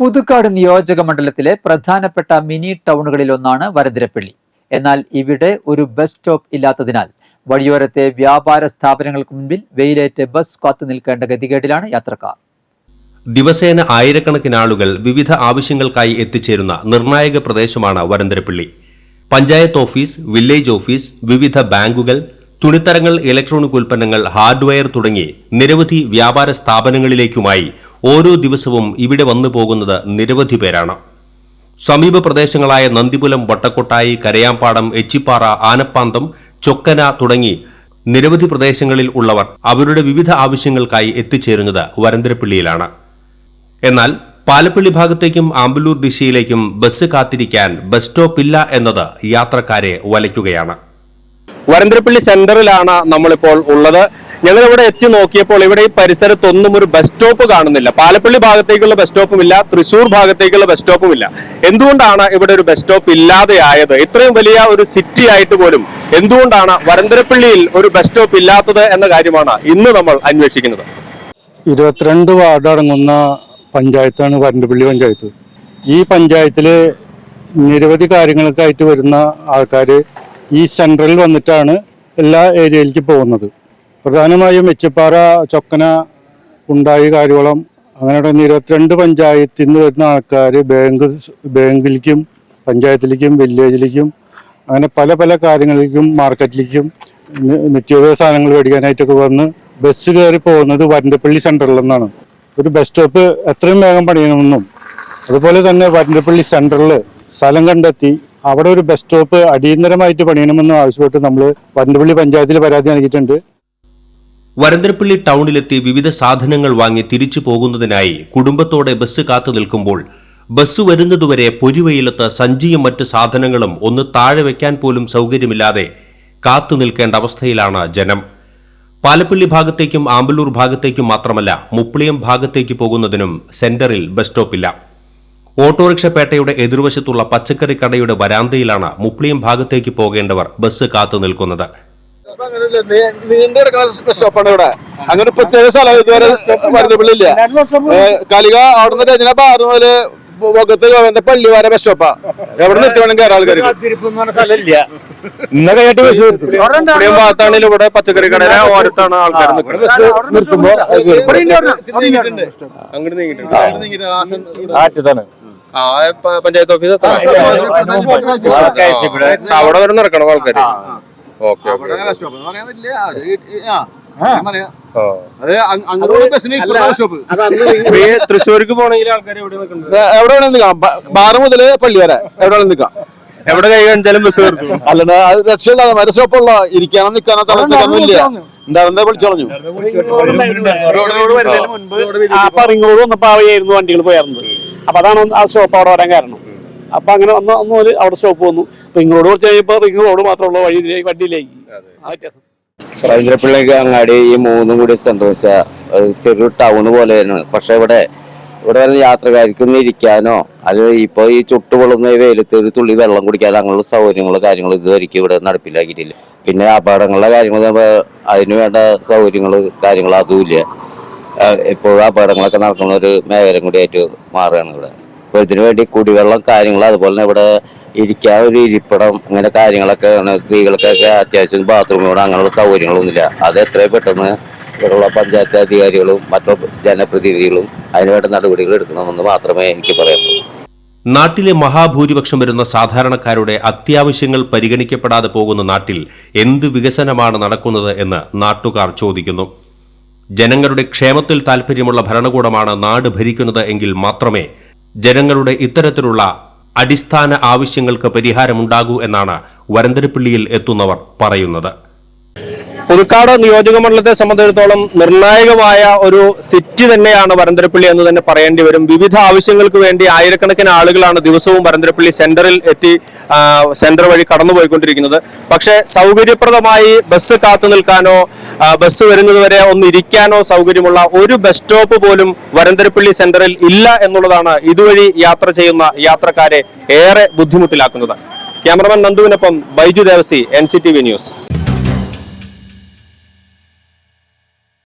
പുതുക്കാട് നിയോജക മണ്ഡലത്തിലെ പ്രധാനപ്പെട്ട മിനി ടൗണുകളിലൊന്നാണ് വരന്തരപ്പള്ളി എന്നാൽ ഇവിടെ ഒരു ബസ് സ്റ്റോപ്പ് ഇല്ലാത്തതിനാൽ വഴിയോരത്തെ വ്യാപാര സ്ഥാപനങ്ങൾക്ക് മുൻപിൽ വെയിലേറ്റ് ബസ് കാത്തു നിൽക്കേണ്ട ഗതികേടിലാണ് യാത്രക്കാർ. ദിവസേന ആയിരക്കണക്കിന് ആളുകൾ വിവിധ ആവശ്യങ്ങൾക്കായി എത്തിച്ചേരുന്ന നിർണായക പ്രദേശമാണ് Varantharappilly panchayat office village office വിവിധ ബാങ്കുകൾ തുണിത്തരങ്ങൾ ഇലക്ട്രോണിക് ഉൽപ്പന്നങ്ങൾ ഹാർഡ്വെയർ തുടങ്ങി നിരവധി വ്യാപാര സ്ഥാപനങ്ങളിലേക്കുമായി ഓരോ ദിവസവും ഇവിടെ വന്നു പോകുന്നത് നിരവധി പേരാണ്. സമീപ പ്രദേശങ്ങളായ നന്ദിപുലം വട്ടക്കൊട്ടായി കരയാമ്പാടം എച്ചിപ്പാറ ആനപ്പാന്തം ചൊക്കന തുടങ്ങി നിരവധി പ്രദേശങ്ങളിൽ ഉള്ളവർ അവരുടെ വിവിധ ആവശ്യങ്ങൾക്കായി എത്തിച്ചേരുന്നത് വരന്തരപ്പള്ളിയിലാണ്. എന്നാൽ പാലപ്പള്ളി ഭാഗത്തേക്കും ആമ്പലൂർ ദിശയിലേക്കും ബസ് കാത്തിരിക്കാൻ ബസ് സ്റ്റോപ്പില്ല എന്നത് യാത്രക്കാരെ വലയ്ക്കുകയാണ്. വരന്തരപ്പള്ളി സെന്ററിലാണ് നമ്മളിപ്പോൾ ഉള്ളത്. ഞങ്ങൾ ഇവിടെ എത്തി നോക്കിയപ്പോൾ ഇവിടെ ഈ പരിസരത്തൊന്നും ഒരു ബസ് സ്റ്റോപ്പ് കാണുന്നില്ല. പാലപ്പള്ളി ഭാഗത്തേക്കുള്ള ബസ് സ്റ്റോപ്പും ഇല്ല തൃശൂർ ഭാഗത്തേക്കുള്ള ബസ് സ്റ്റോപ്പും ഇല്ല. എന്തുകൊണ്ടാണ് ഇവിടെ ഒരു ബസ് സ്റ്റോപ്പ് ഇല്ലാതെ ആയത് ഇത്രയും വലിയ ഒരു സിറ്റി ആയിട്ട് പോലും എന്തുകൊണ്ടാണ് വരന്തരപ്പള്ളിയിൽ ഒരു ബസ് സ്റ്റോപ്പ് ഇല്ലാത്തത് എന്ന കാര്യമാണ് ഇന്ന് നമ്മൾ അന്വേഷിക്കുന്നത്. ഇരുപത്തിരണ്ട് വാർഡ് അടങ്ങുന്ന പഞ്ചായത്താണ് വരന്തപ്പള്ളി പഞ്ചായത്ത്. ഈ പഞ്ചായത്തിലെ നിരവധി കാര്യങ്ങൾക്കായിട്ട് വരുന്ന ആൾക്കാർ ഈ സെൻട്രലിൽ വന്നിട്ടാണ് എല്ലാ ഏരിയയിലേക്ക് പോകുന്നത്. പ്രധാനമായും മെച്ചപ്പാറ ചൊക്കന ഉണ്ടായി കാര്യവളം അങ്ങനെ ഇരുപത്തിരണ്ട് പഞ്ചായത്തിൽ നിന്ന് വരുന്ന ആൾക്കാർ ബാങ്ക് ബാങ്കിലേക്കും പഞ്ചായത്തിലേക്കും വില്ലേജിലേക്കും അങ്ങനെ പല പല കാര്യങ്ങളിലേക്കും മാർക്കറ്റിലേക്കും നിത്യോപയോഗ സാധനങ്ങൾ മേടിക്കാനായിട്ടൊക്കെ വന്ന് ബസ് കയറി പോകുന്നത് വരന്തപ്പള്ളി സെന്ററിൽ നിന്നാണ്. ഒരു ബസ് സ്റ്റോപ്പ് എത്രയും വേഗം പണിയണമെന്നും അതുപോലെ തന്നെ വരന്തപ്പള്ളി സെന്ററിൽ സ്ഥലം കണ്ടെത്തി അവിടെ ഒരു ബസ് സ്റ്റോപ്പ് അടിയന്തരമായിട്ട് പണിയണമെന്ന് ആവശ്യപ്പെട്ട് നമ്മൾ വരന്തപ്പള്ളി പഞ്ചായത്തിൽ പരാതി നൽകിയിട്ടുണ്ട്. വരന്തരപ്പള്ളി ടൗണിലെത്തി വിവിധ സാധനങ്ങൾ വാങ്ങി തിരിച്ചു പോകുന്നതിനായി കുടുംബത്തോടെ ബസ് കാത്തു നിൽക്കുമ്പോൾ ബസ് വരുന്നതുവരെ പൊരിവെയിലത്ത് സഞ്ചിയും മറ്റ് സാധനങ്ങളും ഒന്ന് താഴെ വെക്കാൻ പോലും സൗകര്യമില്ലാതെ കാത്തു നിൽക്കേണ്ട അവസ്ഥയിലാണ് ജനം. പാലപ്പള്ളി ഭാഗത്തേക്കും ആമ്പലൂർ ഭാഗത്തേക്കും മാത്രമല്ല മുപ്പിളിയം ഭാഗത്തേക്ക് പോകുന്നതിനും സെന്ററിൽ ബസ് സ്റ്റോപ്പില്ല ഓട്ടോറിക്ഷ പേട്ടയുടെ എതിർവശത്തുള്ള പച്ചക്കറി കടയുടെ വരാന്തയിലാണ് മുപ്ലിയം ഭാഗത്തേക്ക് പോകേണ്ടവർ ബസ് കാത്തു നിൽക്കുന്നത്. ാണ് അങ്ങനെ പ്രത്യേക സ്ഥലം ഇതുവരെ മരുന്നപ്പള്ളിയില്ല കലിക മുതൽ മുഖത്ത് പള്ളി വരെ ബസ് സ്റ്റോപ്പാ എവിടെ നിർത്തി വേണം കയറാൻ ആൾക്കാർ ഇവിടെയും ഭാഗത്താണെങ്കിലും ഇവിടെ പച്ചക്കറി കടയിലെ ഓരത്താണ് ആൾക്കാർ അങ്ങോട്ട് നീങ്ങിട്ടുണ്ട് പ- പഞ്ചായത്ത് ഓഫീസ് അവിടെ വരെ നടക്കണം ആൾക്കാർ ഓക്കെ തൃശ്ശൂർക്ക് പോണെങ്കിൽ ആൾക്കാർ എവിടെ വേണമെങ്കിൽ നിൽക്കാം. ബാറ് മുതൽ പള്ളി വരെ എവിടെ വേണമെങ്കിൽ നിൽക്കാം. എവിടെ കൈ കാണിച്ചാലും ബസ് നിർത്തും അല്ലെ അത് രക്ഷയില്ലാതെ മര ഷോപ്പുള്ള ഇരിക്കാനോ നിൽക്കാനോ തളർത്താനോ ഇല്ല. ഉണ്ടാവുന്നത് വിളിച്ചോളഞ്ഞു റിംഗ് റോഡ് വന്നപ്പോ അവയായിരുന്നു വണ്ടികൾ പോയായിരുന്നത് അപ്പൊ അതാണ് ആ സ്റ്റോപ്പ് അവിടെ വരാൻ കാരണം. അപ്പൊ അങ്ങനെ വന്ന് ഒന്ന് ഒരു അവിടെ സ്റ്റോപ്പ് വന്നു. റിംഗ് റോഡ് കുറച്ച് കഴിയുമ്പോ റിംഗ് റോഡ് മാത്രമുള്ള വഴി ഇതിലേക്ക് വണ്ടിയിലേക്ക്. ആ വ്യത്യാസം. റവീന്ദ്രപിള്ളയ്ക്ക് അങ്ങാടി ഈ മൂന്നും കൂടി സെന്റർ വെച്ചാൽ ചെറിയ ടൗൺ പോലെയാണ് പക്ഷെ ഇവിടെ ഇവിടെ വരുന്ന യാത്രക്കാർക്കൊന്നും ഇരിക്കാനോ അല്ലെങ്കിൽ ഇപ്പോൾ ഈ ചുട്ടുപൊള്ളുന്ന പൊള്ളുന്ന വെയിലത്ത് ഒരു തുള്ളി വെള്ളം കുടിക്കാനോ അങ്ങനെയുള്ള സൗകര്യങ്ങളോ കാര്യങ്ങളോ ഇതുവരെയ്ക്കും ഇവിടെ നടപ്പിലാക്കിയിട്ടില്ല. പിന്നെ അപകടങ്ങളുടെ കാര്യങ്ങൾ അതിനു വേണ്ട സൗകര്യങ്ങൾ കാര്യങ്ങൾ അതുമില്ല ഇപ്പോഴും അപകടങ്ങളൊക്കെ നടക്കുന്ന ഒരു മേഖലയും കൂടിയായിട്ട് മാറുകയാണ് ഇവിടെ. അപ്പോൾ ഇതിനു വേണ്ടി കുടിവെള്ളം കാര്യങ്ങൾ അതുപോലെ തന്നെ ഇവിടെ ഇരിക്കാൻ ഒരു ഇരിപ്പിടം അങ്ങനെ കാര്യങ്ങളൊക്കെ. സ്ത്രീകൾക്കൊക്കെ അത്യാവശ്യം ബാത്റൂമുകളും അങ്ങനെയുള്ള സൗകര്യങ്ങളൊന്നുമില്ല. അത് എത്രയും പെട്ടെന്ന് ഇവിടെയുള്ള പഞ്ചായത്ത് അധികാരികളും മറ്റു ജനപ്രതിനിധികളും അതിനുവേണ്ട നടപടികൾ എടുക്കണമെന്ന് മാത്രമേ എനിക്ക് പറയാനുള്ളൂ. നാട്ടിലെ മഹാഭൂരിപക്ഷം വരുന്ന സാധാരണക്കാരുടെ അത്യാവശ്യങ്ങൾ പരിഗണിക്കപ്പെടാതെ പോകുന്ന നാട്ടിൽ എന്ത് വികസനമാണ് നടക്കുന്നത് എന്ന് നാട്ടുകാർ ചോദിക്കുന്നു. ജനങ്ങളുടെ ക്ഷേമത്തിൽ താൽപ്പര്യമുള്ള ഭരണകൂടമാണ് നാട് ഭരിക്കുന്നത് എങ്കിൽ മാത്രമേ ജനങ്ങളുടെ ഇത്തരത്തിലുള്ള അടിസ്ഥാന ആവശ്യങ്ങൾക്ക് പരിഹാരമുണ്ടാകൂ എന്നാണ് വരന്തരപ്പിള്ളിയിൽ എത്തുന്നവർ പറയുന്നത്. പുതുക്കാട് നിയോജക മണ്ഡലത്തെ സംബന്ധിച്ചിടത്തോളം നിർണായകമായ ഒരു സിറ്റി തന്നെയാണ് വരന്തരപ്പള്ളി എന്ന് തന്നെ പറയേണ്ടി വരും. വിവിധ ആവശ്യങ്ങൾക്ക് വേണ്ടി ആയിരക്കണക്കിന് ആളുകളാണ് ദിവസവും വരന്തരപ്പള്ളി സെന്ററിൽ എത്തി സെന്റർ വഴി കടന്നുപോയിക്കൊണ്ടിരിക്കുന്നത്. പക്ഷേ സൗകര്യപ്രദമായി ബസ് കാത്തു നിൽക്കാനോ ബസ് വരുന്നതുവരെ ഒന്ന് ഇരിക്കാനോ സൗകര്യമുള്ള ഒരു ബസ് സ്റ്റോപ്പ് പോലും വരന്തരപ്പള്ളി സെന്ററിൽ ഇല്ല എന്നുള്ളതാണ് ഇതുവഴി യാത്ര ചെയ്യുന്ന യാത്രക്കാരെ ഏറെ ബുദ്ധിമുട്ടിലാക്കുന്നത്. ക്യാമറമാൻ നന്ദുവിനൊപ്പം ബൈജു ദേവസി എൻ ന്യൂസ്